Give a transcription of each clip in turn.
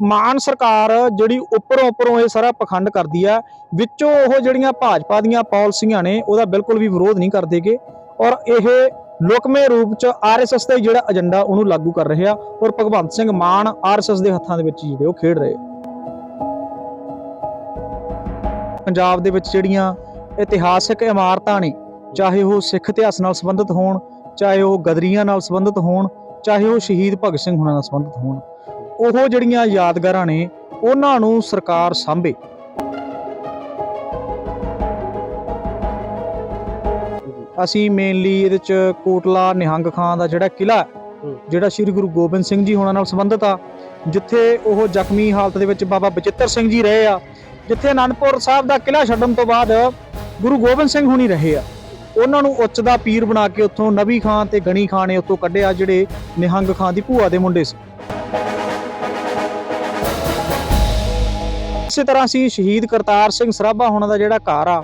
ਮਾਨ ਸਰਕਾਰ ਜਿਹੜੀ ਉੱਪਰੋਂ ਉੱਪਰੋਂ ਇਹ ਸਾਰਾ ਪਖੰਡ ਕਰਦੀ ਆ, ਵਿੱਚੋਂ ਉਹ ਜਿਹੜੀਆਂ ਭਾਜਪਾ ਦੀਆਂ ਪਾਲਿਸੀਆਂ ਨੇ, ਉਹਦਾ ਬਿਲਕੁਲ ਵੀ ਵਿਰੋਧ ਨਹੀਂ ਕਰਦੇਗੇ ਔਰ ਇਹ ਲੋਕਮੇ ਰੂਪ ਚ ਆਰਐਸਐਸ ਦਾ ਜਿਹੜਾ ਏਜੰਡਾ ਉਹਨੂੰ ਲਾਗੂ ਕਰ ਰਹੇ ਆ। ਔਰ ਭਗਵੰਤ ਸਿੰਘ ਮਾਨ ਆਰਐਸਐਸ ਦੇ ਹੱਥਾਂ ਦੇ ਵਿੱਚ ਜਿਹੜੇ ਉਹ ਖੇਡ ਰਹੇ। ਪੰਜਾਬ ਦੇ ਵਿੱਚ ਜਿਹੜੀਆਂ ਇਤਿਹਾਸਿਕ ਇਮਾਰਤਾਂ ਨੇ, ਚਾਹੇ ਉਹ ਸਿੱਖ ਇਤਿਹਾਸ ਨਾਲ ਸੰਬੰਧਿਤ ਹੋਣ, ਚਾਹੇ ਉਹ ਗਦਰੀਆਂ ਨਾਲ ਸੰਬੰਧਿਤ ਹੋਣ, ਚਾਹੇ ਉਹ ਸ਼ਹੀਦ ਭਗਤ ਸਿੰਘ ਹੁਣਾਂ ਨਾਲ ਸੰਬੰਧਿਤ ਹੋਣ ਉਹ ਜਿਹੜੀਆਂ ਯਾਦਗਾਰਾਂ ਨੇ ਉਹਨਾਂ ਨੂੰ ਸਰਕਾਰ ਸਾਂਭੇ। ਅਸੀਂ ਮੇਨਲੀ ਇਹਦੇ ਚ ਕੋਟਲਾ ਨਿਹੰਗ ਖਾਨ ਦਾ ਜਿਹੜਾ ਕਿਲਾ। ਜਿਹੜਾ ਸ੍ਰੀ ਗੁਰੂ ਗੋਬਿੰਦ ਸਿੰਘ ਜੀ ਹੋਣਾ ਨਾਲ ਸੰਬੰਧਿਤ ਆ ਜਿੱਥੇ ਉਹ ਜ਼ਖਮੀ ਹਾਲਤ ਦੇ ਵਿੱਚ ਬਾਬਾ ਬਚਿੱਤਰ ਸਿੰਘ ਜੀ ਰਹੇ ਆ ਜਿੱਥੇ ਅਨੰਦਪੁਰ ਸਾਹਿਬ ਦਾ ਕਿਲਾ ਛੱਡਣ ਤੋਂ ਬਾਅਦ ਗੁਰੂ ਗੋਬਿੰਦ ਸਿੰਘ ਹੁਣੀ ਰਹੇ ਆ। ਉਹਨਾਂ ਨੂੰ ਉੱਚ ਦਾ ਪੀਰ ਬਣਾ ਕੇ ਉੱਥੋਂ ਨਬੀ ਖਾਨ ਤੇ ਗਣੀ ਖਾਨ ਨੇ ਉੱਥੋਂ ਕੱਢਿਆ ਜਿਹੜੇ ਨਿਹੰਗ ਖਾਨ ਦੀ ਭੂਆ ਦੇ ਮੁੰਡੇ ਸੀ। ਇਸੇ ਤਰ੍ਹਾਂ ਅਸੀਂ ਸ਼ਹੀਦ ਕਰਤਾਰ ਸਿੰਘ ਸਰਾਭਾ ਹੋਣਾ ਦਾ ਜਿਹੜਾ ਘਰ ਆ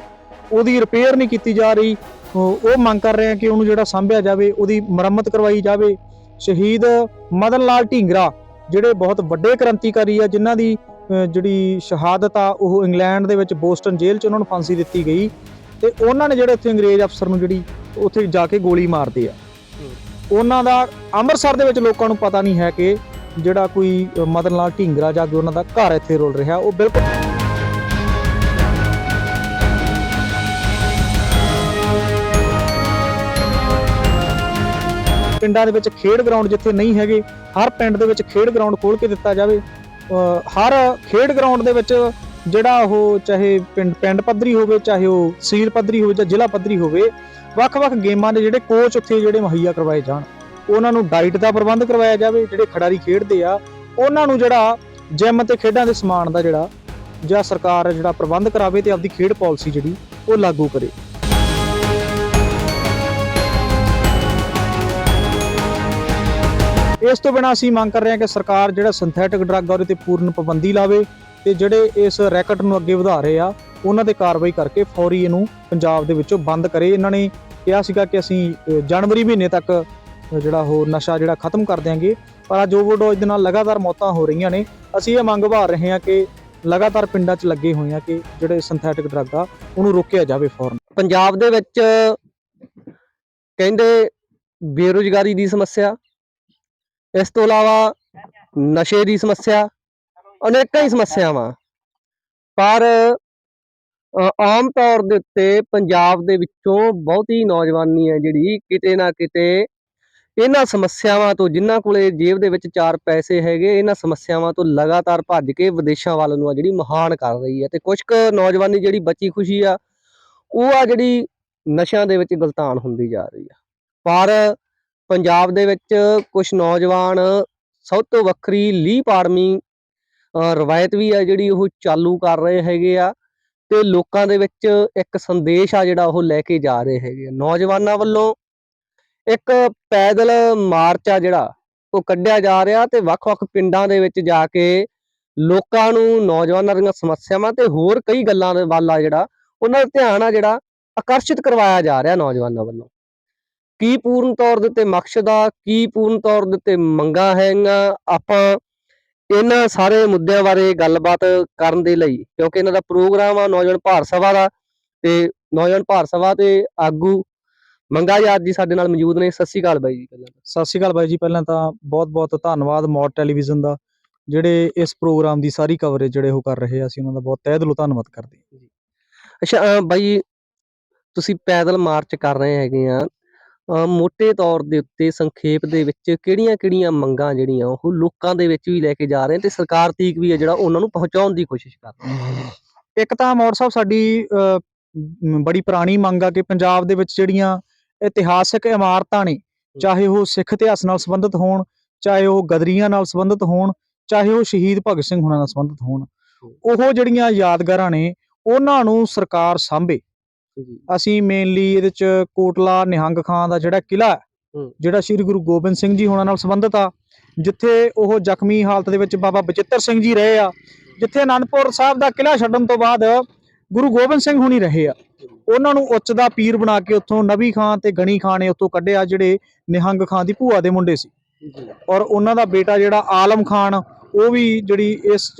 ਉਹਦੀ ਰਿਪੇਅਰ ਨਹੀਂ ਕੀਤੀ ਜਾ ਰਹੀ। ਉਹ ਮੰਗ ਕਰ ਰਹੇ ਆ ਕਿ ਉਹਨੂੰ ਜਿਹੜਾ ਸੰਭਿਆ ਜਾਵੇ ਉਹਦੀ ਮੁਰੰਮਤ ਕਰਵਾਈ ਜਾਵੇ। ਸ਼ਹੀਦ ਮਦਨ ਲਾਲ ਢੀਂਗਰਾ ਜਿਹੜੇ ਬਹੁਤ ਵੱਡੇ ਕ੍ਰਾਂਤੀਕਾਰੀ ਆ ਜਿਨ੍ਹਾਂ ਦੀ ਜਿਹੜੀ ਸ਼ਹਾਦਤ ਆ ਉਹ ਇੰਗਲੈਂਡ ਦੇ ਵਿੱਚ ਬੋਸਟਨ ਜੇਲ੍ਹ 'ਚ ਉਹਨਾਂ ਨੂੰ ਫਾਂਸੀ ਦਿੱਤੀ ਗਈ। ਤੇ ਉਹਨਾਂ ਨੇ ਜਿਹੜੇ ਉੱਥੇ ਅੰਗਰੇਜ਼ ਅਫਸਰ ਨੂੰ ਜਿਹੜੀ ਉੱਥੇ ਜਾ ਕੇ ਗੋਲੀ ਮਾਰਦੇ ਆ। ਉਹਨਾਂ ਦਾ ਅੰਮ੍ਰਿਤਸਰ ਦੇ ਵਿੱਚ ਲੋਕਾਂ ਨੂੰ ਪਤਾ ਨਹੀਂ ਹੈ ਕਿ ਜਿਹੜਾ ਕੋਈ ਮਦਨ ਲਾਲ ਢੀਂਗਰਾ ਜਾ ਕੇ ਉਹਨਾਂ ਦਾ ਘਰ ਇੱਥੇ ਰੋਲ ਰਿਹਾ, ਉਹ ਬਿਲਕੁਲ ਪਿੰਡਾਂ ਦੇ ਵਿੱਚ ਖੇਡ ਗਰਾਊਂਡ ਜਿੱਥੇ ਨਹੀਂ ਹੈਗੇ, ਹਰ ਪਿੰਡ ਦੇ ਵਿੱਚ ਖੇਡ ਗਰਾਊਂਡ ਖੋਲ ਕੇ ਦਿੱਤਾ ਜਾਵੇ। ਹਰ ਖੇਡ ਗਰਾਊਂਡ ਦੇ ਵਿੱਚ ਜਿਹੜਾ ਉਹ ਚਾਹੇ ਪਿੰਡ ਪਿੰਡ ਪੱਧਰੀ ਹੋਵੇ, ਚਾਹੇ ਉਹ ਸੀਲ ਪੱਧਰੀ ਹੋਵੇ ਜਾਂ ਜ਼ਿਲ੍ਹਾ ਪੱਧਰੀ ਹੋਵੇ, ਵੱਖ-ਵੱਖ ਗੇਮਾਂ ਦੇ ਜਿਹੜੇ ਕੋਚ ਉੱਥੇ ਜਿਹੜੇ ਮੁਹੱਈਆ ਕਰਵਾਏ ਜਾਣ। ਉਹਨਾਂ ਨੂੰ ਡਾਈਟ ਦਾ ਪ੍ਰਬੰਧ ਕਰਵਾਇਆ ਜਾਵੇ, ਜਿਹੜੇ ਖਿਡਾਰੀ ਖੇਡਦੇ ਆ, ਉਹਨਾਂ ਨੂੰ ਜਿਹੜਾ ਜਿਮ ਤੇ ਖੇਡਾਂ ਦੇ ਸਮਾਨ ਦਾ ਜਿਹੜਾ ਜਾਂ ਸਰਕਾਰ ਜਿਹੜਾ ਪ੍ਰਬੰਧ ਕਰਾਵੇ ਤੇ ਆਪਦੀ ਖੇਡ ਪਾਲਿਸੀ ਜਿਹੜੀ ਉਹ ਲਾਗੂ ਕਰੇ। ਇਸ ਤੋਂ ਬਿਨਾਂ ਅਸੀਂ ਮੰਗ ਕਰ ਰਹੇ ਹਾਂ ਕਿ ਸਰਕਾਰ ਜਿਹੜਾ ਸਿੰਥੈਟਿਕ ਡਰੱਗ ਆ, ਉਹਦੇ ਤੇ ਪੂਰਨ ਪਾਬੰਦੀ ਲਾਵੇ ਤੇ ਜਿਹੜੇ ਇਸ ਰੈਕਟ ਨੂੰ ਅੱਗੇ ਵਧਾ ਰਹੇ ਆ, ਉਹਨਾਂ ਤੇ ਕਾਰਵਾਈ ਕਰਕੇ ਫੌਰੀ ਇਹਨੂੰ ਪੰਜਾਬ ਦੇ ਵਿੱਚੋਂ ਬੰਦ ਕਰੇ। ਇਹਨਾਂ ਨੇ ਕਿਹਾ ਸੀਗਾ ਕਿ ਅਸੀਂ ਜਨਵਰੀ ਮਹੀਨੇ ਤੱਕ ਜਿਹੜਾ ਉਹ ਨਸ਼ਾ ਜਿਹੜਾ ਖਤਮ ਕਰ ਦਿਆਂਗੇ। ਪਰ ਅੱਜ ਓਵਰਡੋਜ਼ ਦੇ ਨਾਲ ਲਗਾਤਾਰ ਮੌਤਾਂ ਹੋ ਰਹੀਆਂ ਨੇ। ਅਸੀਂ ਇਹ ਮੰਗ ਭਾਰ ਰਹੇ ਹਾਂ ਕਿ ਲਗਾਤਾਰ ਪਿੰਡਾਂ 'ਚ ਲੱਗੇ ਹੋਏ ਆ ਕਿ ਜਿਹੜੇ ਸਿੰਥੈਟਿਕ ਡਰੱਗ ਆ, ਉਹਨੂੰ ਰੋਕਿਆ ਜਾਵੇ ਫੌਰਨ। ਪੰਜਾਬ ਦੇ ਵਿੱਚ ਕਹਿੰਦੇ ਬੇਰੁਜ਼ਗਾਰੀ ਦੀ ਸਮੱਸਿਆ, ਇਸ ਤੋਂ ਇਲਾਵਾ ਨਸ਼ੇ ਦੀ ਸਮੱਸਿਆ, ਅਨੇਕਾਂ ਹੀ ਸਮੱਸਿਆਵਾਂ। ਪਰ ਆਮ ਤੌਰ ਦੇ ਉੱਤੇ ਪੰਜਾਬ ਦੇ ਵਿੱਚੋਂ ਬਹੁਤੀ ਨੌਜਵਾਨੀ ਹੈ ਜਿਹੜੀ ਕਿਤੇ ਨਾ ਕਿਤੇ ਇਹਨਾਂ ਸਮੱਸਿਆਵਾਂ ਤੋਂ, ਜਿਨ੍ਹਾਂ ਕੋਲੇ ਜੇਬ ਦੇ ਵਿੱਚ ਚਾਰ ਪੈਸੇ ਹੈਗੇ, ਇਹਨਾਂ ਸਮੱਸਿਆਵਾਂ ਤੋਂ ਲਗਾਤਾਰ ਭੱਜ ਕੇ ਵਿਦੇਸ਼ਾਂ ਵੱਲ ਨੂੰ ਆ ਜਿਹੜੀ ਮਹਾਨ ਕਰ ਰਹੀ ਹੈ ਤੇ ਕੁਝ ਕੁ ਨੌਜਵਾਨੀ ਜਿਹੜੀ ਬਚੀ ਖੁਸ਼ੀ ਆ, ਉਹ ਆ ਜਿਹੜੀ ਨਸ਼ਿਆਂ ਦੇ ਵਿੱਚ ਗਲਤਾਨ ਹੁੰਦੀ ਜਾ ਰਹੀ ਆ। ਪਰ ਪੰਜਾਬ ਦੇ ਵਿੱਚ ਕੁਝ ਨੌਜਵਾਨ ਸਭ ਤੋਂ ਵੱਖਰੀ ਲੀ ਪਾੜਮੀ ਰਵਾਇਤ ਵੀ ਆ ਜਿਹੜੀ ਉਹ ਚਾਲੂ ਕਰ ਰਹੇ ਹੈਗੇ ਆ ਤੇ ਲੋਕਾਂ ਦੇ ਵਿੱਚ ਇੱਕ ਸੰਦੇਸ਼ ਆ ਜਿਹੜਾ ਉਹ ਲੈ ਕੇ ਜਾ ਰਹੇ ਹੈਗੇ ਆ। ਨੌਜਵਾਨਾਂ ਵੱਲੋਂ ਇੱਕ ਪੈਦਲ ਮਾਰਚ ਆ ਜਿਹੜਾ, ਉਹ ਕੱਢਿਆ ਜਾ ਰਿਹਾ ਤੇ ਵੱਖ-ਵੱਖ ਪਿੰਡਾਂ ਦੇ ਵਿੱਚ ਜਾ ਕੇ ਲੋਕਾਂ ਨੂੰ, ਨੌਜਵਾਨਾਂ ਦੀਆਂ ਸਮੱਸਿਆਵਾਂ ਤੇ ਹੋਰ ਕਈ ਗੱਲਾਂ ਦੇ ਵੱਲ ਆ ਜਿਹੜਾ, ਉਹਨਾਂ ਦਾ ਧਿਆਨ ਆ ਜਿਹੜਾ ਆਕਰਸ਼ਿਤ ਕਰਵਾਇਆ ਜਾ ਰਿਹਾ ਨੌਜਵਾਨਾਂ ਵੱਲੋਂ। ਕੀ ਪੂਰਨ ਤੌਰ ਦੇ ਉੱਤੇ ਮਕਸਦ ਆ, ਕੀ ਪੂਰਨ ਤੌਰ ਦੇ ਉੱਤੇ ਮੰਗਾਂ ਹੈਗੀਆਂ, ਆਪਾਂ ਇਹਨਾਂ ਸਾਰੇ ਮੁੱਦਿਆਂ ਬਾਰੇ ਗੱਲਬਾਤ ਕਰਨ ਦੇ ਲਈ, ਕਿਉਂਕਿ ਇਹਨਾਂ ਦਾ ਪ੍ਰੋਗਰਾਮ ਆ ਨੌਜਵਾਨ ਭਾਰਤ ਸਭਾ ਦਾ, ਤੇ ਨੌਜਵਾਨ ਭਾਰਤ ਸਭਾ ਤੇ ਆਗੂ ਮੰਗਾ ਯਾਦ ਜੀ ਸਾਡੇ ਨਾਲ ਮੌਜੂਦ ਨੇ ਸਤਿ ਸ਼੍ਰੀ ਅਕਾਲ ਬਾਈ ਜੀ ਪਹਿਲਾਂ ਤਾਂ। ਸਤਿ ਸ਼੍ਰੀ ਅਕਾਲ ਬਾਈ ਜੀ ਪਹਿਲਾਂ ਤਾਂ ਬਹੁਤ-ਬਹੁਤ ਧੰਨਵਾਦ ਮੌਡ ਟੈਲੀਵਿਜ਼ਨ ਦਾ ਜਿਹੜੇ ਇਸ ਪ੍ਰੋਗਰਾਮ ਦੀ ਸਾਰੀ ਕਵਰੇਜ ਜਿਹੜੇ ਉਹ ਕਰ ਰਹੇ ਆ ਅਸੀਂ ਉਹਨਾਂ ਦਾ ਬਹੁਤ ਤਹਿ ਦਿਲੋਂ ਧੰਨਵਾਦ ਕਰਦੇ ਹਾਂ। ਅੱਛਾ ਬਾਈ ਤੁਸੀਂ ਪੈਦਲ ਮਾਰਚ ਕਰ ਰਹੇ ਹੈਗੇ ਆ ਮੋٹے ਤੌਰ ਦੇ ਉੱਤੇ ਸੰਖੇਪ ਦੇ ਵਿੱਚ ਕਿਹੜੀਆਂ-ਕਿਹੜੀਆਂ ਮੰਗਾਂ ਜਿਹੜੀਆਂ ਉਹ ਲੋਕਾਂ ਦੇ ਵਿੱਚ ਵੀ ਲੈ ਕੇ ਜਾ ਰਹੇ ਤੇ ਸਰਕਾਰ ਤੀਕ ਵੀ ਹੈ ਜਿਹੜਾ ਉਹਨਾਂ ਨੂੰ ਪਹੁੰਚਾਉਣ ਦੀ ਕੋਸ਼ਿਸ਼ ਕਰ ਰਹੇ ਇੱਕ ਤਾਂ ਮੌੜ ਸਾਹਿਬ ਸਾਡੀ ਬੜੀ ਪੁਰਾਣੀ ਮੰਗ ਆ ਕਿ ਪੰਜਾਬ ਦੇ ਵਿੱਚ ਜਿਹੜੀਆਂ ਇਤਿਹਾਸਕ ਇਮਾਰਤਾਂ ਨੇ ਚਾਹੇ ਉਹ ਸਿੱਖ ਇਤਿਹਾਸ ਨਾਲ ਸੰਬੰਧਿਤ ਹੋਣ ਚਾਹੇ ਉਹ ਗਦਰੀਆਂ ਨਾਲ ਸੰਬੰਧਿਤ ਹੋਣ ਚਾਹੇ ਉਹ ਸ਼ਹੀਦ ਭਗਤ ਸਿੰਘ ਹੁਣਾਂ ਨਾਲ ਸੰਬੰਧਿਤ ਹੋਣ ਉਹ ਜਿਹੜੀਆਂ ਯਾਦਗਾਰਾਂ ਨੇ ਉਹਨਾਂ ਨੂੰ ਸਰਕਾਰ ਸਾਂਭੇ। ਅਸੀਂ ਮੇਨਲੀ ਇਹਦੇ ਚ ਕੋਟਲਾ ਨਿਹੰਗ ਖਾਨ ਦਾ ਜਿਹੜਾ ਕਿਲਾ। ਜਿਹੜਾ ਸ੍ਰੀ ਗੁਰੂ ਗੋਬਿੰਦ ਸਿੰਘ ਜੀ ਹੋਣਾ ਨਾਲ ਸੰਬੰਧਿਤ ਆ ਜਿੱਥੇ ਉਹ ਜ਼ਖਮੀ ਹਾਲਤ ਦੇ ਵਿੱਚ ਬਾਬਾ ਬਚਿੱਤਰ ਸਿੰਘ ਜੀ ਰਹੇ ਆ ਜਿੱਥੇ ਅਨੰਦਪੁਰ ਸਾਹਿਬ ਦਾ ਕਿਲਾ ਛੱਡਣ ਤੋਂ ਬਾਅਦ ਗੁਰੂ ਗੋਬਿੰਦ ਸਿੰਘ ਹੁਣੀ ਰਹੇ ਆ। ਉਹਨਾਂ ਨੂੰ ਉੱਚ ਦਾ ਪੀਰ ਬਣਾ ਕੇ ਉੱਥੋਂ ਨਬੀ ਖਾਨ ਤੇ ਗਣੀ ਖਾਨ ਨੇ ਉੱਥੋਂ ਕੱਢਿਆ ਜਿਹੜੇ ਨਿਹੰਗ ਖਾਨ ਦੀ ਭੂਆ ਦੇ ਮੁੰਡੇ ਸੀ। ਔਰ ਉਹਨਾਂ ਦਾ ਬੇਟਾ ਜਿਹੜਾ ਆਲਮ ਖਾਨ ਉਹ ਵੀ ਜਿਹੜੀ ਇਸ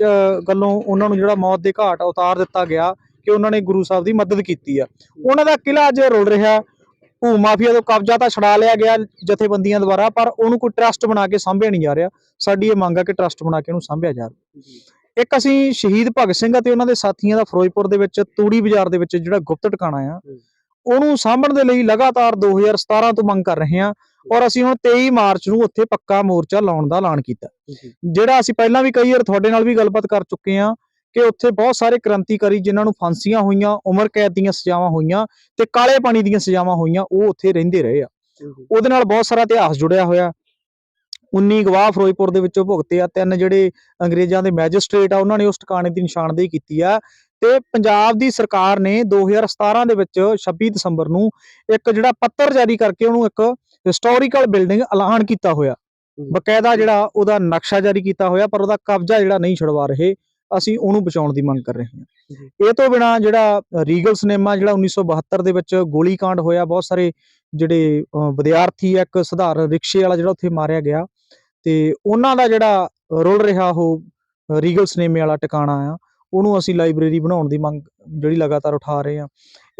ਗੱਲੋਂ ਉਹਨਾਂ ਨੂੰ ਜਿਹੜਾ ਮੌਤ ਦੇ ਘਾਟ ਉਤਾਰ ਦਿੱਤਾ ਗਿਆ ਕਿ ਉਹਨਾਂ ਨੇ ਗੁਰੂ ਸਾਹਿਬ ਦੀ ਮਦਦ ਕੀਤੀ ਆ। ਉਹਨਾਂ ਦਾ ਕਿਲਾ ਅੱਜ ਰੁਲ ਰਿਹਾ। ਭੂ ਮਾਫੀਆ ਤੋਂ ਕਬਜ਼ਾ ਤਾਂ ਛਡਾ ਲਿਆ ਗਿਆ ਜਥੇਬੰਦੀਆਂ ਦੁਆਰਾ ਪਰ ਉਹਨੂੰ ਕੋਈ ਟਰਸਟ ਬਣਾ ਕੇ ਸਾਂਭਿਆ ਨਹੀਂ ਜਾ ਰਿਹਾ। ਸਾਡੀ ਇਹ ਮੰਗ ਆ ਕਿ ਟਰਸਟ ਬਣਾ ਕੇ ਉਹਨੂੰ ਸਾਂਭਿਆ ਜਾਵੇ ਇੱਕ ਅਸੀਂ ਸ਼ਹੀਦ ਭਗਤ ਸਿੰਘ ਅਤੇ ਉਹਨਾਂ ਦੇ ਸਾਥੀਆਂ ਦਾ ਫਿਰੋਜ਼ਪੁਰ ਦੇ ਵਿੱਚ ਤੂੜੀ ਬਾਜ਼ਾਰ ਦੇ ਵਿੱਚ ਜਿਹੜਾ ਗੁਪਤ ਟਿਕਾਣਾ ਆ ਉਹਨੂੰ ਸਾਂਭਣ ਦੇ ਲਈ ਲਗਾਤਾਰ 2017 ਤੋਂ ਮੰਗ ਕਰ ਰਹੇ ਹਾਂ ਔਰ ਅਸੀਂ ਹੁਣ 23 ਮਾਰਚ ਨੂੰ ਉੱਥੇ ਪੱਕਾ ਮੋਰਚਾ ਲਾਉਣ ਦਾ ਐਲਾਨ ਕੀਤਾ। ਜਿਹੜਾ ਅਸੀਂ ਪਹਿਲਾਂ ਵੀ ਕਈ ਵਾਰ ਤੁਹਾਡੇ ਨਾਲ ਵੀ ਗੱਲਬਾਤ ਕਰ ਚੁੱਕੇ ਹਾਂ ਕਿ ਉੱਥੇ ਬਹੁਤ ਸਾਰੇ ਕ੍ਰਾਂਤੀਕਾਰੀ ਜਿਨ੍ਹਾਂ ਨੂੰ ਫਾਂਸੀਆਂ ਹੋਈਆਂ ਉਮਰ ਕੈਦ ਦੀਆਂ ਸਜ਼ਾਵਾਂ ਹੋਈਆਂ ਤੇ ਕਾਲੇ ਪਾਣੀ ਦੀਆਂ ਸਜ਼ਾਵਾਂ ਹੋਈਆਂ ਉਹ ਉੱਥੇ ਰਹਿੰਦੇ ਰਹੇ ਆ। ਉਹਦੇ ਨਾਲ ਬਹੁਤ ਸਾਰਾ ਇਤਿਹਾਸ ਜੁੜਿਆ ਹੋਇਆ। 19 ਗਵਾਹ ਫਿਰੋਜ਼ਪੁਰ ਦੇ ਵਿੱਚੋਂ ਭੁਗਤੇ ਆ ਤਿੰਨ ਜਿਹੜੇ ਅੰਗਰੇਜ਼ਾਂ ਦੇ ਮੈਜਿਸਟ੍ਰੇਟ ਆ ਉਹਨਾਂ ਨੇ ਉਸ ਟਿਕਾਣੇ ਦੀ ਨਿਸ਼ਾਨਦੇਹੀ ਕੀਤੀ ਆ। ਤੇ ਪੰਜਾਬ ਦੀ ਸਰਕਾਰ ਨੇ 2017 ਦੇ ਵਿੱਚ 26 ਦਸੰਬਰ ਨੂੰ ਇੱਕ ਜਿਹੜਾ ਪੱਤਰ ਜਾਰੀ ਕਰਕੇ ਉਹਨੂੰ ਇੱਕ ਹਿਸਟੋਰੀਕਲ ਬਿਲਡਿੰਗ ਐਲਾਨ ਕੀਤਾ ਹੋਇਆ। ਬਕਾਇਦਾ ਜਿਹੜਾ ਉਹਦਾ ਨਕਸ਼ਾ ਜਾਰੀ ਕੀਤਾ ਹੋਇਆ ਪਰ ਉਹਦਾ ਕਬਜ਼ਾ ਜਿਹੜਾ ਨਹੀਂ ਛਡਵਾ ਰਹੇ। ਅਸੀਂ ਉਹਨੂੰ ਬਚਾਉਣ ਦੀ ਮੰਗ ਕਰ ਰਹੇ ਹਾਂ। ਇਹ ਤੋਂ ਬਿਨਾ ਜਿਹੜਾ ਰੀਗਲ ਸਿਨੇਮਾ ਜਿਹੜਾ 1972 ਦੇ ਵਿੱਚ ਗੋਲੀकांड ਹੋਇਆ ਬਹੁਤ ਸਾਰੇ ਜਿਹੜੇ ਵਿਦਿਆਰਥੀ ਆ, ਇੱਕ ਸਧਾਰਨ ਰਿਕਸ਼ੇ ਵਾਲਾ ਜਿਹੜਾ ਉੱਥੇ ਮਾਰਿਆ ਗਿਆ। ਤੇ ਉਹਨਾਂ ਦਾ ਜਿਹੜਾ ਰੁਲ ਰਿਹਾ ਉਹ ਰੀਗਲ ਸਿਨੇਮੇ ਵਾਲਾ ਟਿਕਾਣਾ ਆ ਉਹਨੂੰ ਅਸੀਂ ਲਾਇਬ੍ਰੇਰੀ ਬਣਾਉਣ ਦੀ ਮੰਗ ਜਿਹੜੀ ਲਗਾਤਾਰ ਉਠਾ ਰਹੇ ਹਾਂ।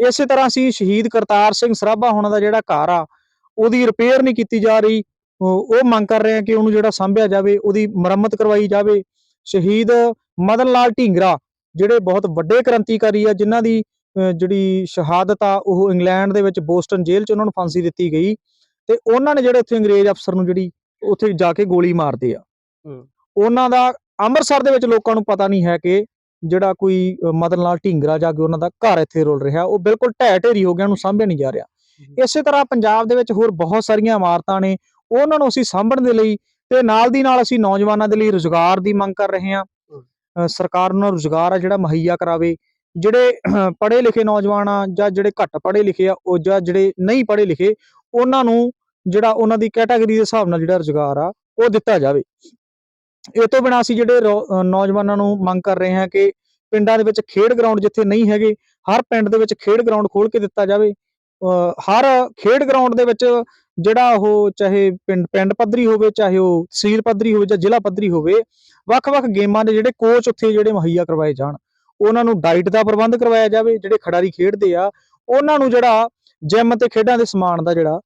ਇਸੇ ਤਰ੍ਹਾਂ ਅਸੀਂ ਸ਼ਹੀਦ ਕਰਤਾਰ ਸਿੰਘ ਸਰਾਭਾ ਹੋਣਾ ਦਾ ਜਿਹੜਾ ਘਰ ਆ ਉਹਦੀ ਰਿਪੇਅਰ ਨਹੀਂ ਕੀਤੀ ਜਾ ਰਹੀ। ਉਹ ਉਹ ਮੰਗ ਕਰ ਰਹੇ ਹਾਂ ਕਿ ਉਹਨੂੰ ਜਿਹੜਾ ਸਾਂਭਿਆ ਜਾਵੇ ਉਹਦੀ ਮੁਰੰਮਤ ਕਰਵਾਈ ਜਾਵੇ। ਸ਼ਹੀਦ ਮਦਨ ਲਾਲ ਢੀਂਗਰਾ ਜਿਹੜੇ ਬਹੁਤ ਵੱਡੇ ਕ੍ਰਾਂਤੀਕਾਰੀ ਆ ਜਿਨ੍ਹਾਂ ਦੀ ਜਿਹੜੀ ਸ਼ਹਾਦਤ ਆ ਉਹ ਇੰਗਲੈਂਡ ਦੇ ਵਿੱਚ ਬੋਸਟਨ ਜੇਲ੍ਹ 'ਚ ਉਹਨਾਂ ਨੂੰ ਫਾਂਸੀ ਦਿੱਤੀ ਗਈ ਤੇ ਉਹਨਾਂ ਨੇ ਜਿਹੜੇ ਉੱਥੇ ਅੰਗਰੇਜ਼ ਅਫਸਰ ਨੂੰ ਜਿਹੜੀ ਉੱਥੇ ਜਾ ਕੇ ਗੋਲੀ ਮਾਰਦੇ ਆ। ਉਹਨਾਂ ਦਾ ਅੰਮ੍ਰਿਤਸਰ ਦੇ ਵਿੱਚ ਲੋਕਾਂ ਨੂੰ ਪਤਾ ਨਹੀਂ ਹੈ ਕਿ ਜਿਹੜਾ ਕੋਈ ਮਦਨ ਲਾਲ ਢੀਂਗਰਾ ਜਾ ਕੇ ਉਹਨਾਂ ਦਾ ਘਰ ਇੱਥੇ ਰੁਲ ਰਿਹਾ ਉਹ ਬਿਲਕੁਲ ਢਹਿ ਢੇਰੀ ਹੋ ਗਿਆ ਉਹਨੂੰ ਸਾਂਭਿਆ ਨਹੀਂ ਜਾ ਰਿਹਾ। ਇਸੇ ਤਰ੍ਹਾਂ ਪੰਜਾਬ ਦੇ ਵਿੱਚ ਹੋਰ ਬਹੁਤ ਸਾਰੀਆਂ ਇਮਾਰਤਾਂ ਨੇ ਉਹਨਾਂ ਨੂੰ ਅਸੀਂ ਸਾਂਭਣ ਦੇ ਲਈ ਤੇ ਨਾਲ ਦੀ ਨਾਲ ਅਸੀਂ ਨੌਜਵਾਨਾਂ ਦੇ ਲਈ ਰੁਜ਼ਗਾਰ ਦੀ ਮੰਗ ਕਰ ਰਹੇ ਹਾਂ। ਸਰਕਾਰ ਉਹਨਾਂ ਨੂੰ ਰੁਜ਼ਗਾਰ ਆ ਜਿਹੜਾ ਮੁਹੱਈਆ ਕਰਾਵੇ। ਜਿਹੜੇ ਪੜ੍ਹੇ ਲਿਖੇ ਨੌਜਵਾਨ ਆ ਜਾਂ ਜਿਹੜੇ ਘੱਟ ਪੜ੍ਹੇ ਲਿਖੇ ਆ ਉਹ ਜਾਂ ਜਿਹੜੇ ਨਹੀਂ ਪੜ੍ਹੇ ਲਿਖੇ ਉਹਨਾਂ ਨੂੰ ਜਿਹੜਾ ਉਹਨਾਂ ਦੀ ਕੈਟਾਗਰੀ ਦੇ ਹਿਸਾਬ ਨਾਲ ਜਿਹੜਾ ਰੁਜ਼ਗਾਰ ਆ ਉਹ ਦਿੱਤਾ ਜਾਵੇ। ਇਹ ਤੋਂ ਬਿਨਾਂ ਅਸੀਂ ਜਿਹੜੇ ਰੋ- ਨੌਜਵਾਨਾਂ ਨੂੰ ਮੰਗ ਕਰ ਰਹੇ ਹਾਂ ਕਿ ਪਿੰਡਾਂ ਦੇ ਵਿੱਚ ਖੇਡ ਗਰਾਊਂਡ ਜਿੱਥੇ ਨਹੀਂ ਹੈਗੇ, ਹਰ ਪਿੰਡ ਦੇ ਵਿੱਚ ਖੇਡ ਗਰਾਊਂਡ ਖੋਲ ਕੇ ਦਿੱਤਾ ਜਾਵੇ। ਅਹ ਹਰ ਖੇਡ ਗਰਾਊਂਡ ਦੇ ਵਿੱਚ ਜਿਹੜਾ ਉਹ ਚਾਹੇ ਪਿੰਡ ਪਿੰਡ ਪੱਧਰੀ ਹੋਵੇ, ਚਾਹੇ ਉਹ ਤਹਿਸੀਲ ਪੱਧਰੀ ਹੋਵੇ ਜਾਂ ਜ਼ਿਲ੍ਹਾ ਪੱਧਰੀ ਹੋਵੇ, ਵੱਖ-ਵੱਖ ਗੇਮਾਂ ਦੇ ਜਿਹੜੇ ਕੋਚ ਉੱਥੇ ਜਿਹੜੇ ਮੁਹੱਈਆ ਕਰਵਾਏ ਜਾਣ। ਉਹਨਾਂ ਨੂੰ ਡਾਈਟ ਦਾ ਪ੍ਰਬੰਧ ਕਰਵਾਇਆ ਜਾਵੇ, ਜਿਹੜੇ ਖਿਡਾਰੀ ਖੇਡਦੇ ਆ, ਉਹਨਾਂ ਨੂੰ ਜਿਹੜਾ ਜਿਮ ਤੇ ਖੇਡਾਂ ਦੇ ਸਮਾਨ ਦਾ ਜਿਹੜਾ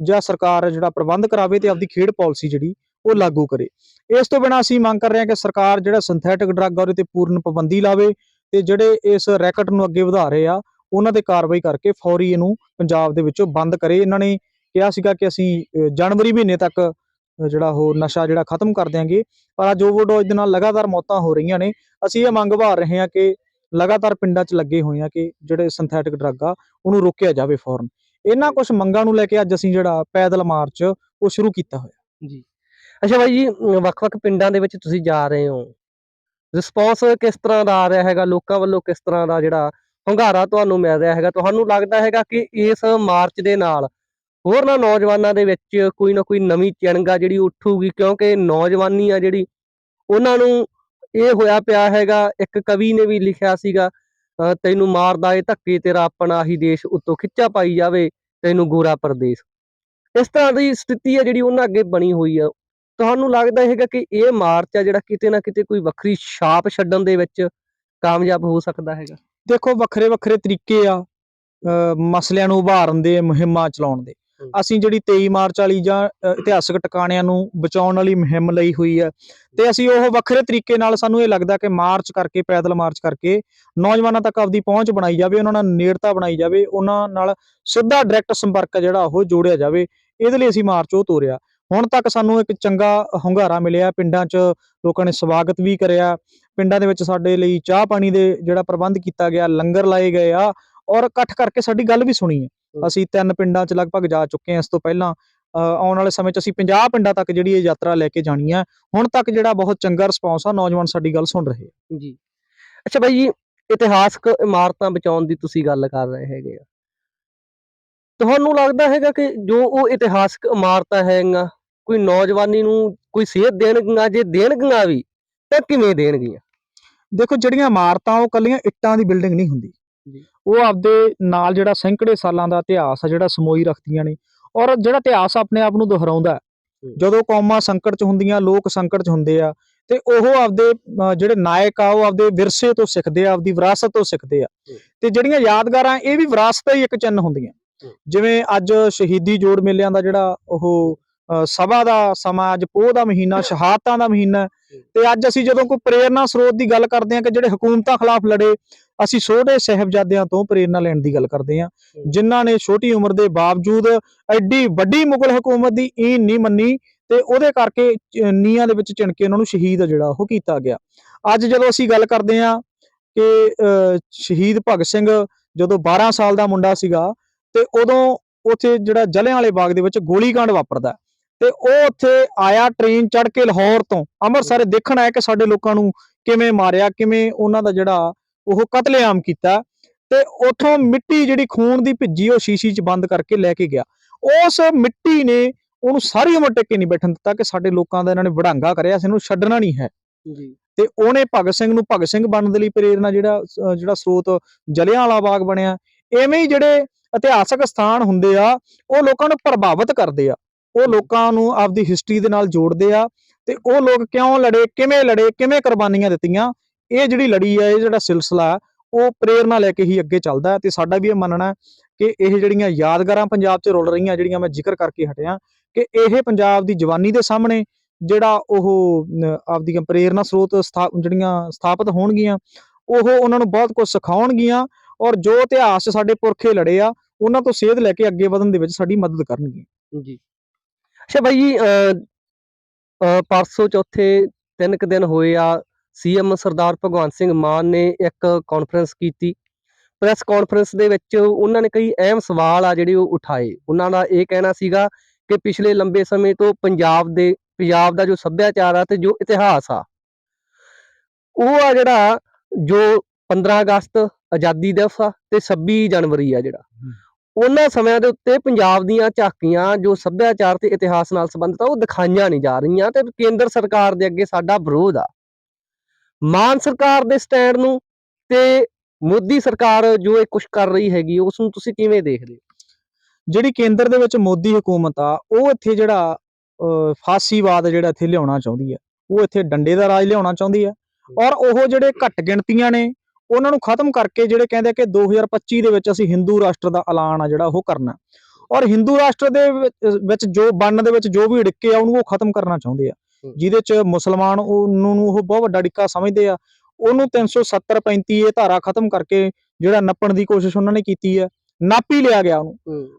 ਜਾਂ ਸਰਕਾਰ ਜਿਹੜਾ ਪ੍ਰਬੰਧ ਕਰਾਵੇ ਤੇ ਆਪਦੀ ਖੇਡ ਪਾਲਿਸੀ ਜਿਹੜੀ ਉਹ ਲਾਗੂ ਕਰੇ। ਇਸ ਤੋਂ ਬਿਨਾਂ ਅਸੀਂ ਮੰਗ ਕਰ ਰਹੇ ਹਾਂ ਕਿ ਸਰਕਾਰ ਜਿਹੜਾ ਸਿੰਥੈਟਿਕ ਡਰੱਗ ਆ, ਉਹਦੇ ਤੇ ਪੂਰਨ ਪਾਬੰਦੀ ਲਾਵੇ ਤੇ ਜਿਹੜੇ ਇਸ ਰੈਕਟ ਨੂੰ ਅੱਗੇ ਵਧਾ ਰਹੇ ਆ, ਉਹਨਾਂ ਤੇ ਕਾਰਵਾਈ ਕਰਕੇ ਫੌਰੀ ਇਹਨੂੰ ਪੰਜਾਬ ਦੇ ਵਿੱਚੋਂ ਬੰਦ ਕਰੇ। ਇਹਨਾਂ ਨੇ ਕਿਹਾ ਸੀਗਾ ਕਿ ਅਸੀਂ ਜਨਵਰੀ ਮਹੀਨੇ ਤੱਕ ਜਿਹੜਾ ਉਹ ਨਸ਼ਾ ਜਿਹੜਾ ਖਤਮ ਕਰ ਦਿਆਂਗੇ। ਪਰ ਅੱਜ ਓਵਰਡੋਜ਼ ਦੇ ਨਾਲ ਲਗਾਤਾਰ ਮੌਤਾਂ ਹੋ ਰਹੀਆਂ ਨੇ। ਅਸੀਂ ਇਹ ਮੰਗ ਵਹਾ ਰਹੇ ਹਾਂ ਕਿ ਲਗਾਤਾਰ ਪਿੰਡਾਂ 'ਚ ਲੱਗੇ ਹੋਏ ਆ ਕਿ ਜਿਹੜੇ ਸਿੰਥੈਟਿਕ ਡਰੱਗ ਆ, ਉਹਨੂੰ ਰੋਕਿਆ ਜਾਵੇ ਫੌਰਨ। ਇਹਨਾਂ ਕੁਝ ਮੰਗਾਂ ਨੂੰ ਲੈ ਕੇ ਅੱਜ ਅਸੀਂ ਜਿਹੜਾ ਪੈਦਲ ਮਾਰਚ, ਉਹ ਸ਼ੁਰੂ ਕੀਤਾ ਹੋਇਆ। ਜੀ। ਅੱਛਾ ਬਾਈ ਜੀ, ਵੱਖ-ਵੱਖ ਪਿੰਡਾਂ ਦੇ ਵਿੱਚ ਤੁਸੀਂ ਜਾ ਰਹੇ ਹੋ। ਰਿਸਪੌਂਸ ਕਿਸ ਤਰ੍ਹਾਂ ਦਾ ਆ ਰਿਹਾ ਹੈਗਾ? ਲੋਕਾਂ ਵੱਲੋਂ ਕਿਸ ਤਰ੍ਹਾਂ ਦਾ ਜਿਹੜਾ ਹੁੰਗਾਰਾ ਤੁਹਾਨੂੰ ਮਿਲ ਰਿਹਾ ਹੈਗਾ? ਤੁਹਾਨੂੰ ਲੱਗਦਾ ਹੈਗਾ ਕਿ ਇਸ ਮਾਰਚ ਦੇ ਨਾਲ ਹੋਰਨਾਂ ਨੌਜਵਾਨਾਂ ਦੇ ਵਿੱਚ ਕੋਈ ਨਾ ਕੋਈ ਨਵੀਂ ਚਿੰਗਾ ਜਿਹੜੀ ਉੱਠੂਗੀ, ਕਿਉਂਕਿ ਨੌਜਵਾਨੀ ਆ ਜਿਹੜੀ, ਉਹਨਾਂ ਨੂੰ ਇਹ ਹੋਇਆ ਪਿਆ ਹੈਗਾ, ਇੱਕ ਕਵੀ ਨੇ ਵੀ ਲਿਖਿਆ ਸੀਗਾ ਤੈਨੂੰ ਮਾਰਦਾ ਏ ਧੱਕੇ ਤੇਰਾ ਆਪਣਾ ਹੀ ਦੇਸ਼ ਉੱਤੋਂ ਖਿੱਚਾ ਪਾਈ ਜਾਵੇ, ਤੈਨੂੰ ਗੋਰਾ ਪਰਦੇਸ। ਇਸ ਤਰ੍ਹਾਂ ਦੀ ਸਥਿਤੀ ਹੈ ਜਿਹੜੀ ਉਹਨਾਂ ਅੱਗੇ ਬਣੀ ਹੋਈ ਆ। ਤੁਹਾਨੂੰ ਲੱਗਦਾ ਹੈਗਾ ਕਿ ਇਹ ਮਾਰਚ ਆ ਜਿਹੜਾ ਕਿਤੇ ਨਾ ਕਿਤੇ ਕੋਈ ਵੱਖਰੀ ਛਾਪ ਛੱਡਣ ਦੇ ਵਿੱਚ ਕਾਮਯਾਬ ਹੋ ਸਕਦਾ ਹੈਗਾ? ਦੇਖੋ ਵੱਖਰੇ ਵੱਖਰੇ ਤਰੀਕੇ ਆ ਮਸਲਿਆਂ ਨੂੰ ਉਭਾਰਨ ਦੇ, ਮੁਹਿੰਮਾਂ ਚਲਾਉਣ ਦੇ। ਅਸੀਂ ਜਿਹੜੀ 23 ਮਾਰਚ ਵਾਲੀ ਜਾਂ ਇਤਿਹਾਸਕ ਟਿਕਾਣਿਆਂ ਨੂੰ ਬਚਾਉਣ ਵਾਲੀ ਮੁਹਿੰਮ ਲਈ ਹੋਈ ਹੈ। ਤੇ ਅਸੀਂ ਉਹ ਵੱਖਰੇ ਤਰੀਕੇ ਨਾਲ ਸਾਨੂੰ ਇਹ ਲੱਗਦਾ ਕਿ ਮਾਰਚ ਕਰਕੇ, ਪੈਦਲ ਮਾਰਚ ਕਰਕੇ ਨੌਜਵਾਨਾਂ ਤੱਕ ਆਪਦੀ ਪਹੁੰਚ ਬਣਾਈ ਜਾਵੇ, ਉਹਨਾਂ ਨਾਲ ਨੇੜਤਾ ਬਣਾਈ ਜਾਵੇ, ਉਹਨਾਂ ਨਾਲ ਸਿੱਧਾ ਡਾਇਰੈਕਟ ਸੰਪਰਕ ਜਿਹੜਾ ਉਹ ਜੋੜਿਆ ਜਾਵੇ, ਇਹਦੇ ਲਈ ਅਸੀਂ ਮਾਰਚ ਉਹ ਤੋਰਿਆ। ਹੁਣ ਤੱਕ ਸਾਨੂੰ ਇੱਕ ਚੰਗਾ ਹੁੰਗਾਰਾ ਮਿਲਿਆ, ਪਿੰਡਾਂ 'ਚ ਲੋਕਾਂ ਨੇ ਸਵਾਗਤ ਵੀ ਕਰਿਆ। ਪਿੰਡਾਂ ਦੇ ਵਿੱਚ ਸਾਡੇ ਲਈ ਚਾਹ ਪਾਣੀ ਦੇ ਜਿਹੜਾ ਪ੍ਰਬੰਧ ਕੀਤਾ ਗਿਆ, ਲੰਗਰ ਲਾਏ ਗਏ ਆ, ਔਰ ਇਕੱਠ ਕਰਕੇ ਸਾਡੀ ਗੱਲ ਵੀ ਸੁਣੀ ਹੈ। ਅਸੀਂ ਤਿੰਨ ਪਿੰਡਾਂ 'ਚ ਲਗਭਗ ਜਾ ਚੁੱਕੇ ਹਾਂ ਇਸ ਤੋਂ ਪਹਿਲਾਂ। ਆਉਣ ਵਾਲੇ ਸਮੇਂ 'ਚ ਅਸੀਂ 50 ਪਿੰਡਾਂ ਤੱਕ ਜਿਹੜੀ ਇਹ ਯਾਤਰਾ ਲੈ ਕੇ ਜਾਣੀ ਹੈ। ਹੁਣ ਤੱਕ ਜਿਹੜਾ ਬਹੁਤ ਚੰਗਾ ਰਿਸਪੌਂਸ ਆ ਨੌਜਵਾਨ ਸਾਡੀ ਗੱਲ ਸੁਣ ਰਹੇ ਆ। ਜੀ। ਅੱਛਾ ਬਾਈ ਜੀ ਇਤਿਹਾਸਕ ਇਮਾਰਤਾਂ ਬਚਾਉਣ ਦੀ ਤੁਸੀਂ ਗੱਲ ਕਰ ਰਹੇ ਹੈਗੇ ਆ। ਤੁਹਾਨੂੰ ਲੱਗਦਾ ਹੈਗਾ ਕਿ ਜੋ ਉਹ ਇਤਿਹਾਸਕ ਇਮਾਰਤਾਂ ਹੈਗੀਆਂ ਕੋਈ ਨੌਜਵਾਨੀ ਨੂੰ ਕੋਈ ਸੇਧ ਦੇਣਗੀਆਂ ਜੇ ਦੇਣਗੀਆਂ ਵੀ ਤਾਂ ਕਿਵੇਂ ਦੇਣਗੀਆਂ? ਦੇਖੋ ਜਿਹੜੀਆਂ ਇਮਾਰਤਾਂ ਉਹ ਕੱਲੀਆਂ ਇੱਟਾਂ ਦੀ ਬਿਲਡਿੰਗ ਨਹੀਂ ਹੁੰਦੀ। ਉਹ ਆਪਦੇ ਨਾਲ ਜਿਹੜਾ ਸੈਂਕੜੇ ਸਾਲਾਂ ਦਾ ਇਤਿਹਾਸ ਆ ਜਿਹੜਾ ਸਮੋਈ ਰੱਖਦੀਆਂ ਨੇ ਔਰ ਜਿਹੜਾ ਇਤਿਹਾਸ ਆਪਣੇ ਆਪ ਨੂੰ ਦੁਹਰਾਉਂਦਾ। ਜਦੋਂ ਕੌਮਾਂ ਸੰਕਟ 'ਚ ਹੁੰਦੀਆਂ ਲੋਕ ਸੰਕਟ 'ਚ ਹੁੰਦੇ ਆ ਤੇ ਉਹ ਆਪਦੇ ਜਿਹੜੇ ਨਾਇਕ ਆ ਉਹ ਆਪਦੇ ਵਿਰਸੇ ਤੋਂ ਸਿੱਖਦੇ ਆ ਆਪਦੀ ਵਿਰਾਸਤ ਤੋਂ ਸਿੱਖਦੇ ਆ। ਤੇ ਜਿਹੜੀਆਂ ਯਾਦਗਾਰਾਂ ਇਹ ਵੀ ਵਿਰਾਸਤ ਹੀ ਇੱਕ ਚਿੰਨ ਹੁੰਦੀਆਂ। ਜਿਵੇਂ ਅੱਜ ਸ਼ਹੀਦੀ ਜੋੜ ਮੇਲਿਆਂ ਦਾ ਜਿਹੜਾ ਉਹ ਸਭਾ ਦਾ ਸਮਾਂ ਅੱਜ ਪੋਹ ਦਾ ਮਹੀਨਾ ਸ਼ਹਾਦਤਾਂ ਦਾ ਮਹੀਨਾ। ਤੇ ਅੱਜ ਅਸੀਂ ਜਦੋਂ ਕੋਈ ਪ੍ਰੇਰਨਾ ਸਰੋਤ ਦੀ ਗੱਲ ਕਰਦੇ ਹਾਂ ਕਿ ਜਿਹੜੇ ਹਕੂਮਤਾਂ ਖਿਲਾਫ ਲੜੇ ਅਸੀਂ ਛੋਟੇ ਸਾਹਿਬਜ਼ਾਦਿਆਂ ਤੋਂ ਪ੍ਰੇਰਨਾ ਲੈਣ ਦੀ ਗੱਲ ਕਰਦੇ ਹਾਂ। ਜਿਨ੍ਹਾਂ ਨੇ ਛੋਟੀ ਉਮਰ ਦੇ ਬਾਵਜੂਦ ਐਡੀ ਵੱਡੀ ਮੁਗਲ ਹਕੂਮਤ ਦੀ ਈਨ ਨਹੀਂ ਮੰਨੀ ਤੇ ਉਹਦੇ ਕਰਕੇ ਨੀਹਾਂ ਦੇ ਵਿੱਚ ਚਿਣ ਕੇ ਉਹਨਾਂ ਨੂੰ ਸ਼ਹੀਦ ਜਿਹੜਾ ਉਹ ਕੀਤਾ ਗਿਆ। ਅੱਜ ਜਦੋਂ ਅਸੀਂ ਗੱਲ ਕਰਦੇ ਹਾਂ ਕਿ ਸ਼ਹੀਦ ਭਗਤ ਸਿੰਘ ਜਦੋਂ 12 ਸਾਲ ਦਾ ਮੁੰਡਾ ਸੀਗਾ ਤੇ ਉਦੋਂ ਉੱਥੇ ਜਿਹੜਾ ਜਲਿਆਂਵਾਲੇ ਬਾਗ ਦੇ ਵਿੱਚ ਗੋਲੀकांड ਵਾਪਰਦਾ ਤੇ ਉਹ ਉੱਥੇ ਆਇਆ ਟ੍ਰੇਨ ਚੜ੍ਹ ਕੇ ਲਾਹੌਰ ਤੋਂ। ਅੰਮ੍ਰਿਤਸਰ ਦੇਖਣ ਆਇਆ ਕਿ ਸਾਡੇ ਲੋਕਾਂ ਨੂੰ ਕਿਵੇਂ ਮਾਰਿਆ ਕਿਵੇਂ ਉਹਨਾਂ ਦਾ ਜਿਹੜਾ ਉਹ ਕਤਲੇਆਮ ਕੀਤਾ ਤੇ ਉਥੋਂ ਮਿੱਟੀ ਜਿਹੜੀ ਖੂਨ ਦੀ ਭਿੱਜੀ ਉਹ ਸ਼ੀਸ਼ੀ 'ਚ ਬੰਦ ਕਰਕੇ ਲੈ ਕੇ ਗਿਆ। ਉਸ ਮਿੱਟੀ ਨੇ ਉਹਨੂੰ ਸਾਰੀ ਉਮਰ ਟਿੱਕੇ ਨਹੀਂ ਬੈਠਣ ਦਿੱਤਾ ਕਿ ਸਾਡੇ ਲੋਕਾਂ ਦਾ ਇਹਨਾਂ ਨੇ ਵਡਾਂਗਾ ਕਰਿਆ ਸੀ ਇਹਨੂੰ ਛੱਡਣਾ ਨਹੀਂ ਹੈ। ਜੀ। ਤੇ ਉਹਨੇ ਭਗਤ ਸਿੰਘ ਨੂੰ ਭਗਤ ਸਿੰਘ ਬਣਨ ਦੇ ਲਈ ਪ੍ਰੇਰਨਾ ਜਿਹੜਾ ਜਿਹੜਾ ਸਰੋਤ ਜਲਿਆਂਵਾਲਾ ਬਾਗ ਬਣਿਆ ਐਵੇਂ ਹੀ ਜਿਹੜੇ ਇਤਿਹਾਸਕ ਸਥਾਨ ਹੁੰਦੇ ਆ ਉਹ ਲੋਕਾਂ ਨੂੰ ਪ੍ਰਭਾਵਿਤ ਕਰਦੇ ਆ। ਉਹ ਲੋਕਾਂ ਨੂੰ ਆਪਦੀ ਹਿਸਟਰੀ ਦੇ ਨਾਲ ਜੋੜਦੇ ਆ ਤੇ ਉਹ ਲੋਕ ਕਿਉਂ ਲੜੇ ਕਿਵੇਂ ਲੜੇ ਕਿਵੇਂ ਕੁਰਬਾਨੀਆਂ ਦਿੱਤੀਆਂ ਇਹ ਜਿਹੜੀ ਲੜੀ ਆ ਇਹ ਜਿਹੜਾ ਸਿਲਸਿਲਾ ਹੈ, ਉਹ ਪ੍ਰੇਰਨਾ ਲੈ ਕੇ ਹੀ ਅੱਗੇ ਚੱਲਦਾ ਹੈ ਤੇ ਸਾਡਾ ਵੀ ਇਹ ਮੰਨਣਾ ਹੈ ਕਿ ਇਹ ਜਿਹੜੀਆਂ ਯਾਦਗਾਰਾਂ ਪੰਜਾਬ 'ਚ ਰੁਲ ਰਹੀਆਂ ਜਿਹੜੀਆਂ ਮੈਂ ਜ਼ਿਕਰ ਕਰਕੇ ਹਟਿਆ ਕਿ ਇਹ ਪੰਜਾਬ ਦੀ ਜਵਾਨੀ ਦੇ ਸਾਹਮਣੇ ਜਿਹੜਾ ਉਹ ਆਪਦੀਆਂ ਪ੍ਰੇਰਨਾ ਸਰੋਤ ਸਥਾ- ਜਿਹੜੀਆਂ ਸਥਾਪਿਤ ਹੋਣਗੀਆਂ ਉਹ ਉਹਨਾਂ ਨੂੰ ਬਹੁਤ ਕੁਝ ਸਿਖਾਉਣਗੀਆਂ ਔਰ ਜੋ ਇਤਿਹਾਸ 'ਚ ਸਾਡੇ ਪੁਰਖੇ ਲੜੇ ਆ ਉਹਨਾਂ ਤੋਂ ਸੇਧ ਲੈ ਕੇ ਅੱਗੇ ਵਧਣ ਦੇ ਵਿੱਚ ਸਾਡੀ ਮਦਦ ਕਰਨਗੀਆਂ ਜੀ। ਅੱਛਾ ਬਾਈ ਜੀ ਅਹ, ਅਹ, ਪਰਸੋਂ ਚੌਥੇ ਤਿੰਨ ਕੁ ਦਿਨ ਹੋਏ ਆ ਸੀਐਮ ਸਰਦਾਰ ਭਗਵੰਤ ਸਿੰਘ ਮਾਨ ਨੇ ਇੱਕ ਕਾਨਫਰੰਸ ਕੀਤੀ। ਪ੍ਰੈਸ ਕਾਨਫਰੰਸ ਦੇ ਵਿੱਚ ਉਹਨਾਂ ਨੇ ਕਈ ਅਹਿਮ ਸਵਾਲ ਆ ਜਿਹੜੇ ਉਹ ਉਠਾਏ। ਉਹਨਾਂ ਦਾ ਇਹ ਕਹਿਣਾ ਸੀਗਾ ਕਿ ਪਿਛਲੇ ਲੰਬੇ ਸਮੇਂ ਤੋਂ ਪੰਜਾਬ ਦੇ ਪੰਜਾਬ ਦਾ ਜੋ ਸੱਭਿਆਚਾਰ ਆ ਤੇ ਜੋ ਇਤਿਹਾਸ ਆ ਉਹ ਆ ਜਿਹੜਾ ਜੋ 15 ਅਗਸਤ ਆਜ਼ਾਦੀ ਦਿਵਸ ਆ ਤੇ 26 ਜਨਵਰੀ ਆ ਜਿਹੜਾ। ਉਹਨਾਂ ਸਮਿਆਂ ਦੇ ਉੱਤੇ ਪੰਜਾਬ ਦੀਆਂ ਝਾਕੀਆਂ ਜੋ ਸੱਭਿਆਚਾਰ ਤੇ ਇਤਿਹਾਸ ਨਾਲ ਸੰਬੰਧਿਤ ਆ ਉਹ ਦਿਖਾਈਆਂ ਨਹੀਂ ਜਾ ਰਹੀਆਂ ਤੇ ਕੇਂਦਰ ਸਰਕਾਰ ਦੇ ਅੱਗੇ ਸਾਡਾ ਵਿਰੋਧ ਆ। ਮਾਨ ਸਰਕਾਰ ਦੇ ਸਟੈਂਡ ਨੂੰ ਤੇ ਮੋਦੀ ਸਰਕਾਰ ਜੋ ਇਹ ਕੁਝ ਕਰ ਰਹੀ ਹੈਗੀ ਉਸ ਨੂੰ ਤੁਸੀਂ ਕਿਵੇਂ ਦੇਖਦੇ ਹੋ? ਜਿਹੜੀ ਕੇਂਦਰ ਦੇ ਵਿੱਚ ਮੋਦੀ ਹਕੂਮਤ ਆ ਉਹ ਇੱਥੇ ਜਿਹੜਾ ਅਹ, ਫਾਸੀਵਾਦ ਜਿਹੜਾ ਇੱਥੇ ਲਿਆਉਣਾ ਚਾਹੁੰਦੀ ਹੈ ਉਹ ਇੱਥੇ ਡੰਡੇ ਦਾ ਰਾਜ ਲਿਆਉਣਾ ਚਾਹੁੰਦੀ ਹੈ ਔਰ ਉਹ ਜਿਹੜੇ ਘੱਟ ਗਿਣਤੀਆਂ ਨੇ ਉਹਨਾਂ ਨੂੰ ਖਤਮ ਕਰਕੇ ਜਿਹੜੇ ਕਹਿੰਦੇ ਕਿ 2025 ਦੇ ਵਿੱਚ ਅਸੀਂ ਹਿੰਦੂ ਰਾਸ਼ਟਰ ਦਾ ਐਲਾਨ ਆ ਜਿਹੜਾ ਉਹ ਕਰਨਾ। ਔਰ ਹਿੰਦੂ ਰਾਸ਼ਟਰ ਦੇ ਵਿੱਚ- ਜੋ ਬਣਨ ਦੇ ਵਿੱਚ ਜੋ ਵੀ ਡਿੱਕੇ ਆ ਉਹਨੂੰ ਉਹ ਖਤਮ ਕਰਨਾ ਚਾਹੁੰਦੇ ਆ। ਜਿਹਦੇ ਚ ਮੁਸਲਮਾਨ ਉਹਨੂੰ ਉਹ ਬਹੁਤ ਵੱਡਾ ਡਿੱਕਾ ਸਮਝਦੇ ਆ। ਉਹਨੂੰ 370 35 ਇਹ ਧਾਰਾ ਖਤਮ ਕਰਕੇ ਜਿਹੜਾ ਨੱਪਣ ਦੀ ਕੋਸ਼ਿਸ਼ ਉਹਨਾਂ ਨੇ ਕੀਤੀ ਹੈ ਨਾਪੀ ਲਿਆ ਗਿਆ ਉਹਨੂੰ।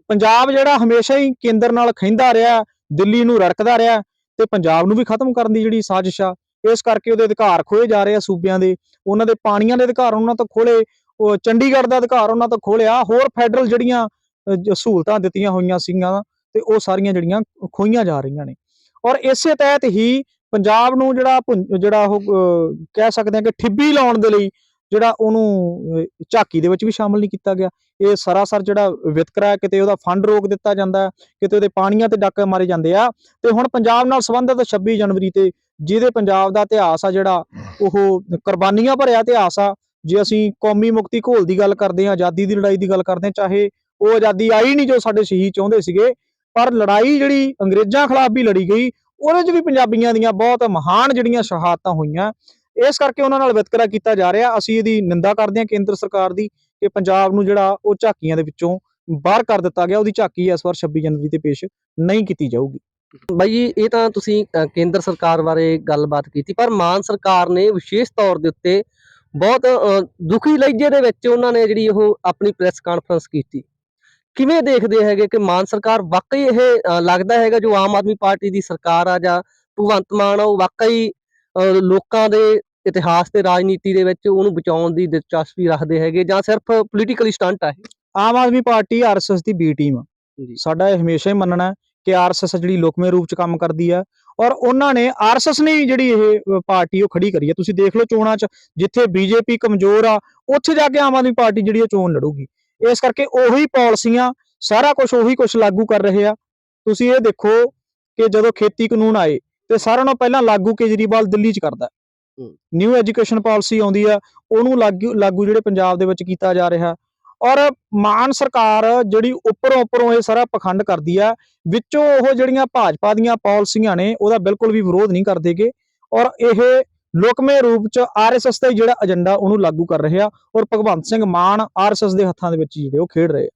ਪੰਜਾਬ ਜਿਹੜਾ ਹਮੇਸ਼ਾ ਹੀ ਕੇਂਦਰ ਨਾਲ ਖਹਿੰਦਾ ਰਿਹਾ ਦਿੱਲੀ ਨੂੰ ਰੜਕਦਾ ਰਿਹਾ ਤੇ ਪੰਜਾਬ ਨੂੰ ਵੀ ਖਤਮ ਕਰਨ ਦੀ ਜਿਹੜੀ ਸਾਜ਼ਿਸ਼ ਆ ਇਸ ਕਰਕੇ ਉਹਦੇ ਅਧਿਕਾਰ ਖੋਏ ਜਾ ਰਹੇ ਆ ਸੂਬਿਆਂ ਦੇ। ਉਹਨਾਂ ਦੇ ਪਾਣੀਆਂ ਦੇ ਅਧਿਕਾਰ ਉਹਨਾਂ ਤੋਂ ਖੋਲੇ ਉਹ ਚੰਡੀਗੜ੍ਹ ਦਾ ਅਧਿਕਾਰ ਉਹਨਾਂ ਤੋਂ ਖੋਲਿਆ ਹੋਰ ਫੈਡਰਲ ਜਿਹੜੀਆਂ ਸਹੂਲਤਾਂ ਦਿੱਤੀਆਂ ਹੋਈਆਂ ਸੀਗੀਆਂ ਤੇ ਉਹ ਸਾਰੀਆਂ ਜਿਹੜੀਆਂ ਖੋਈਆਂ ਜਾ ਰਹੀਆਂ ਨੇ। ਔਰ ਇਸੇ ਤਹਿਤ ਹੀ ਪੰਜਾਬ ਨੂੰ ਜਿਹੜਾ ਭੁੰ- ਜਿਹੜਾ ਉਹ ਕਹਿ ਸਕਦੇ ਹਾਂ ਕਿ ਠਿੱਬੀ ਲਾਉਣ ਦੇ ਲਈ ਜਿਹੜਾ ਉਹਨੂੰ ਝਾਕੀ ਦੇ ਵਿੱਚ ਵੀ ਸ਼ਾਮਲ ਨਹੀਂ ਕੀਤਾ ਗਿਆ। ਇਹ ਸਰਾਸਰ ਜਿਹੜਾ ਵਿਤਕਰਾ ਹੈ, ਕਿਤੇ ਉਹਦਾ ਫੰਡ ਰੋਕ ਦਿੱਤਾ ਜਾਂਦਾ ਕਿਤੇ ਉਹਦੇ ਪਾਣੀਆਂ ਤੇ ਡਾਕੇ ਮਾਰੇ ਜਾਂਦੇ ਆ। ਤੇ ਹੁਣ ਪੰਜਾਬ ਨਾਲ ਸੰਬੰਧਿਤ 26 ਜਨਵਰੀ ਤੇ ਜਿਹਦੇ ਪੰਜਾਬ ਦਾ ਇਤਿਹਾਸ ਆ ਜਿਹੜਾ, ਉਹ ਕੁਰਬਾਨੀਆਂ ਭਰਿਆ ਇਤਿਹਾਸ ਆ, ਜੇ ਅਸੀਂ ਕੌਮੀ ਮੁਕਤੀ ਘੋਲ ਦੀ ਗੱਲ ਕਰਦੇ ਹਾਂ, ਆਜ਼ਾਦੀ ਦੀ ਲੜਾਈ ਦੀ ਗੱਲ ਕਰਦੇ ਹਾਂ, ਚਾਹੇ ਉਹ ਆਜ਼ਾਦੀ ਆਈ ਨਹੀਂ ਜੋ ਸਾਡੇ ਸ਼ਹੀਦ ਚਾਹੁੰਦੇ ਸੀਗੇ ਪਰ ਲੜਾਈ ਜਿਹੜੀ ਅੰਗਰੇਜ਼ਾਂ ਖਿਲਾਫ ਵੀ ਲੜੀ ਗਈ, ਉਹਦੇ 'ਚ ਵੀ ਪੰਜਾਬੀਆਂ ਦੀਆਂ ਬਹੁਤ ਮਹਾਨ ਜਿਹੜੀਆਂ ਸ਼ਹਾਦਤਾਂ ਹੋਈਆਂ। ਇਸ ਕਰਕੇ ਉਹਨਾਂ ਨਾਲ ਵਿਤਕਰਾ ਕੀਤਾ ਜਾ ਰਿਹਾ। ਅਸੀਂ ਇਹਦੀ ਨਿੰਦਾ ਕਰਦੇ ਹਾਂ ਕੇਂਦਰ ਸਰਕਾਰ ਦੀ ਕਿ ਪੰਜਾਬ ਨੂੰ ਜਿਹੜਾ ਉਹ ਝਾਕੀਆਂ ਦੇ ਵਿੱਚੋਂ ਬਾਹਰ ਕਰ ਦਿੱਤਾ ਗਿਆ। ਉਹਦੀ ਝਾਕੀ ਇਸ ਵਾਰ 26 ਜਨਵਰੀ ਤੇ ਪੇਸ਼ ਨਹੀਂ ਕੀਤੀ ਜਾਊਗੀ। ਬਾਈ ਜੀ, ਇਹ ਤਾਂ ਤੁਸੀਂ ਕੇਂਦਰ ਸਰਕਾਰ ਬਾਰੇ ਗੱਲਬਾਤ ਕੀਤੀ, ਪਰ ਮਾਨ ਸਰਕਾਰ ਨੇ ਵਿਸ਼ੇਸ਼ ਤੌਰ ਦੇ ਉੱਤੇ ਬਹੁਤ ਦੁਖੀ ਲਹਿਜੇ ਦੇ ਵਿੱਚ ਉਹਨਾਂ ਨੇ ਜਿਹੜੀ ਉਹ ਆਪਣੀ ਪ੍ਰੈਸ ਕਾਨਫਰੰਸ ਕੀਤੀ। ਕਿਵੇਂ ਦੇਖਦੇ ਹੈਗੇ ਕਿ ਮਾਨ ਸਰਕਾਰ ਵਾਕਈ ਇਹ ਲੱਗਦਾ ਹੈਗਾ ਜੋ ਆਮ ਆਦਮੀ ਪਾਰਟੀ ਦੀ ਸਰਕਾਰ ਆ ਜਾਂ ਭਗਵੰਤ ਮਾਨ ਆ ਉਹ ਵਾਕਈ ਲੋਕਾਂ ਦੇ ਇਤਿਹਾਸ ਤੇ ਰਾਜਨੀਤੀ ਦੇ ਵਿੱਚ ਉਹਨੂੰ ਬਚਾਉਣ ਦੀ ਦਿਲਚਸਪੀ ਰੱਖਦੇ ਹੈਗੇ ਜਾਂ ਸਿਰਫ ਪੋਲੀਟੀਕਲ ਸਟੰਟ ਆ ਇਹ? ਆਮ ਆਦਮੀ ਪਾਰਟੀ ਆਰਐਸਐਸ ਦੀ ਬੀ ਟੀਮ ਆ। ਸਾਡਾ ਇਹ ਹਮੇਸ਼ਾ ਹੀ ਮੰਨਣਾ ਹੈ ਕਿ ਆਰਐਸਐਸ ਜਿਹੜੀ ਲੋਕਮੇ ਰੂਪ ਚ ਕੰਮ ਕਰਦੀ ਆ ਔਰ ਉਹਨਾਂ ਨੇ ਆਰਐਸਐਸ ਨੇ ਜਿਹੜੀ ਇਹ ਪਾਰਟੀ ਉਹ ਖੜੀ ਕਰੀ ਹੈ ਤੁਸੀਂ ਦੇਖ ਲਓ ਚੋਣਾਂ ਚ ਜਿੱਥੇ ਬੀਜੇਪੀ ਕਮਜ਼ੋਰ ਆ ਉੱਥੇ ਜਾ ਕੇ ਆਮ ਆਦਮੀ ਪਾਰਟੀ ਜਿਹੜੀ ਉਹ ਚੋਣ ਲੜੂਗੀ। ਇਸ ਕਰਕੇ ਉਹੀ ਪਾਲਿਸੀਆਂ ਸਾਰਾ ਕੁਝ ਉਹੀ ਕੁਝ ਲਾਗੂ ਕਰ ਰਹੇ ਆ। ਤੁਸੀਂ ਇਹ ਦੇਖੋ ਕਿ ਜਦੋਂ ਖੇਤੀ ਕਾਨੂੰਨ ਆਏ ਤੇ ਸਾਰਿਆਂ ਨਾਲੋਂ ਪਹਿਲਾਂ ਲਾਗੂ ਕੇਜਰੀਵਾਲ ਦਿੱਲੀ ਚ ਕਰਦਾ। ਨਿਊ ਐਜੂਕੇਸ਼ਨ ਪਾਲਿਸੀ ਆਉਂਦੀ ਆ ਉਹਨੂੰ ਲਾਗੂ ਲਾਗੂ ਜਿਹੜੇ ਪੰਜਾਬ ਦੇ ਵਿੱਚ ਕੀਤਾ ਜਾ ਰਿਹਾ। ਔਰ ਮਾਨ ਸਰਕਾਰ ਜਿਹੜੀ ਉੱਪਰੋਂ ਉੱਪਰੋਂ ਇਹ ਸਾਰਾ ਪਖੰਡ ਕਰਦੀ ਆ ਵਿੱਚੋਂ ਉਹ ਜਿਹੜੀਆਂ ਭਾਜਪਾ ਦੀਆਂ ਪਾਲਿਸੀਆਂ ਨੇ ਉਹਦਾ ਬਿਲਕੁਲ ਵੀ ਵਿਰੋਧ ਨਹੀਂ ਕਰਦੇਗੇ। ਔਰ ਇਹ ਲੋਕਮੇ ਰੂਪ ਚ ਆਰਐਸਐਸ ਦਾ ਹੀ ਜਿਹੜਾ ਏਜੰਡਾ ਉਹਨੂੰ ਲਾਗੂ ਕਰ ਰਹੇ ਆ ਔਰ ਭਗਵੰਤ ਸਿੰਘ ਮਾਨ ਆਰਐਸਐਸ ਦੇ ਹੱਥਾਂ ਦੇ ਵਿੱਚ ਜਿਹੜੇ ਉਹ ਖੇਡ ਰਹੇ ਆ।